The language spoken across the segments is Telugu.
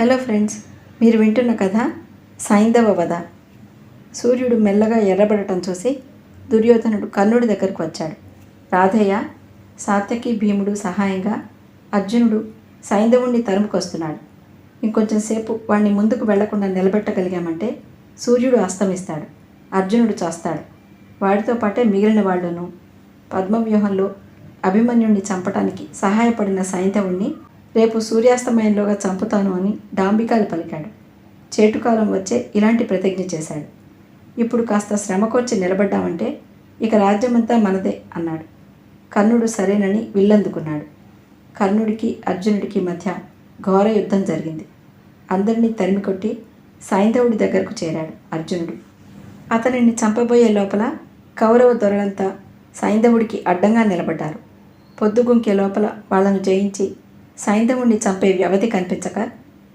హలో ఫ్రెండ్స్ మీరు వింటున్న కథ సైంధవ వధ. సూర్యుడు మెల్లగా ఎర్రబడటం చూసి దుర్యోధనుడు కర్ణుడి దగ్గరకు వచ్చాడు. రాధయ్య సాత్యకి భీముడు సహాయంగా అర్జునుడు సైంధవుణ్ణి తరుముకొస్తున్నాడు. ఇంకొంచెం సేపు వాణ్ణి ముందుకు వెళ్ళకుండా నిలబెట్టగలిగామంటే సూర్యుడు అస్తమిస్తాడు అర్జునుడు చేస్తాడు. వాడితో పాటే మిగిలిన వాళ్ళను పద్మవ్యూహంలో అభిమన్యుణ్ణి చంపటానికి సహాయపడిన సైంధవుణ్ణి రేపు సూర్యాస్తమయంలోగా చంపుతాను అని డాంబికాలు పలికాడు. చేటుకాలం వచ్చే ఇలాంటి ప్రతిజ్ఞ చేశాడు. ఇప్పుడు కాస్త శ్రమకొచ్చి నిలబడ్డామంటే ఇక రాజ్యమంతా మనదే అన్నాడు. కర్ణుడు సరేనని విల్లందుకున్నాడు. కర్ణుడికి అర్జునుడికి మధ్య ఘోర యుద్ధం జరిగింది. అందరినీ తరిమికొట్టి సైంధవుడి దగ్గరకు చేరాడు అర్జునుడు. అతనిని చంపబోయే లోపల కౌరవ దొరలంతా సైంధవుడికి అడ్డంగా నిలబడ్డారు. పొద్దుగుంకే లోపల వాళ్ళను జయించి సైంధవుణ్ణి చంపే వ్యవధి కనిపించక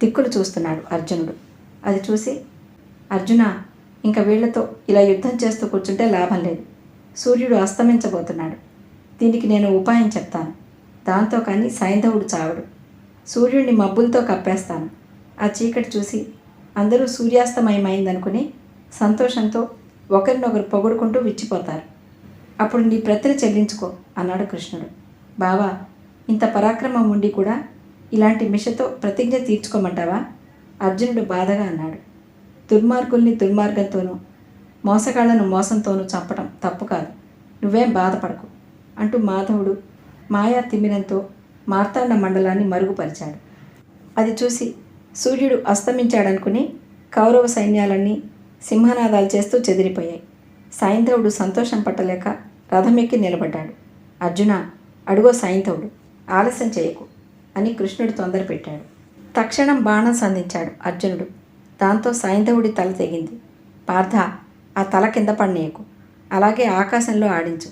దిక్కులు చూస్తున్నాడు అర్జునుడు. అది చూసి అర్జున ఇంక వీళ్ళతో ఇలా యుద్ధం చేస్తూ కూర్చుంటే లాభం లేదు. సూర్యుడు అస్తమించబోతున్నాడు. దీనికి నేను ఉపాయం చెప్తాను. దాంతో కానీ సైంధవుడు చావడు. సూర్యుడిని మబ్బులతో కప్పేస్తాను. ఆ చీకటి చూసి అందరూ సూర్యాస్తమయమైందనుకుని సంతోషంతో ఒకరినొకరు పొగుడుకుంటూ విచ్చిపోతారు. అప్పుడు నీ ప్రతిని చెల్లించుకో అన్నాడు కృష్ణుడు. బావా ఇంత పరాక్రమం ఉండి కూడా ఇలాంటి మిషతో ప్రతిజ్ఞ తీర్చుకోమంటావా? అర్జునుడు బాధగా అన్నాడు. దుర్మార్గుల్ని దుర్మార్గంతోనూ మోసగాళ్ళను మోసంతోనూ చంపటం తప్పు కాదు. నువ్వేం బాధపడకు అంటూ మాధవుడు మాయా తిమిరంతో మార్తాండ మండలాన్ని మరుగుపరిచాడు. అది చూసి సూర్యుడు అస్తమించాడనుకుని కౌరవ సైన్యాలన్నీ సింహనాదాలు చేస్తూ చెదిరిపోయాయి. సైంధవుడు సంతోషం పట్టలేక రథమెక్కి నిలబడ్డాడు. అర్జున అడుగో సైంధవుడు. ఆలస్యం చేయకు అని కృష్ణుడు తొందర పెట్టాడు తక్షణం బాణం సంధించాడు అర్జునుడు. దాంతో సైంధవుడి తల తెగింది. పార్థ ఆ తల కింద పడినేయకు. అలాగే ఆకాశంలో ఆడించు.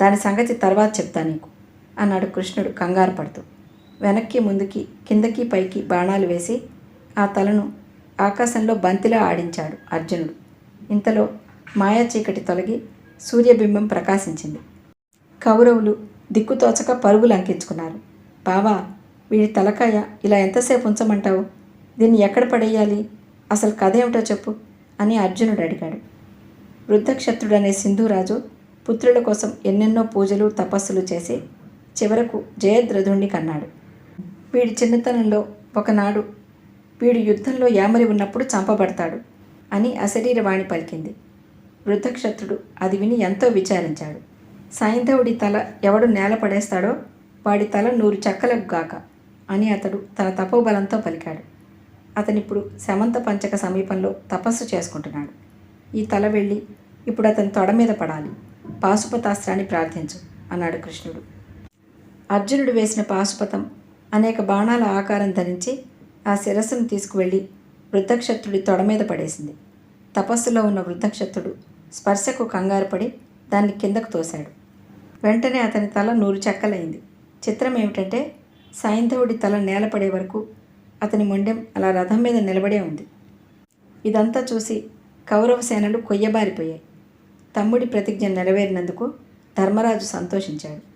దాని సంగతి తర్వాత చెప్తా నీకు అన్నాడు కృష్ణుడు కంగారు పడుతూ. వెనక్కి ముందుకి కిందకి పైకి బాణాలు వేసి ఆ తలను ఆకాశంలో బంతిలా ఆడించాడు అర్జునుడు. ఇంతలో మాయా చీకటి తొలగి సూర్యబింబం ప్రకాశించింది. కౌరవులు దిక్కుతోచక పరుగులు అంకించుకున్నారు. బావా వీడి తలకాయ ఇలా ఎంతసేపు ఉంచమంటావు? దీన్ని ఎక్కడ పడేయాలి? అసలు కథ ఏమిటో చెప్పు అని అర్జునుడు అడిగాడు. వృద్ధక్షత్రుడనే సింధురాజు పుత్రుల కోసం ఎన్నెన్నో పూజలు తపస్సులు చేసి చివరకు జయద్రథుణ్ణి కన్నాడు. వీడి చిన్నతనంలో ఒకనాడు వీడు యుద్ధంలో యామరి ఉన్నప్పుడు చంపబడతాడు అని అశరీరవాణి పలికింది. వృద్ధక్షత్రుడు అది విని ఎంతో విచారించాడు. సైంధవుడి తల ఎవడు నేల పడేస్తాడో వాడి తల నూరు చెక్కలకు గాక అని అతడు తన తపోబలంతో పలికాడు. అతనిప్పుడు శమంత పంచక సమీపంలో తపస్సు చేసుకుంటున్నాడు. ఈ తల వెళ్ళి ఇప్పుడు అతని తొడ మీద పడాలి. పాశుపతాస్త్రాన్ని ప్రార్థించు అన్నాడు కృష్ణుడు. అర్జునుడు వేసిన పాశుపతం అనేక బాణాల ఆకారం ధరించి ఆ శిరస్సును తీసుకువెళ్ళి వృద్ధక్షత్రుడి తొడ మీద పడేసింది. తపస్సులో ఉన్న వృద్ధక్షత్రుడు స్పర్శకు కంగారుపడి దాన్ని కిందకు తోశాడు. వెంటనే అతని తల నూరు చెక్కలైంది. చిత్రం ఏమిటంటే సైంధవుడి తల నేలపడే వరకు అతని మొండెం అలా రథం మీద నిలబడే ఉంది. ఇదంతా చూసి కౌరవ సేనలు కొయ్యబారిపోయాయి. తమ్ముడి ప్రతిజ్ఞ నెరవేరినందుకు ధర్మరాజు సంతోషించాడు.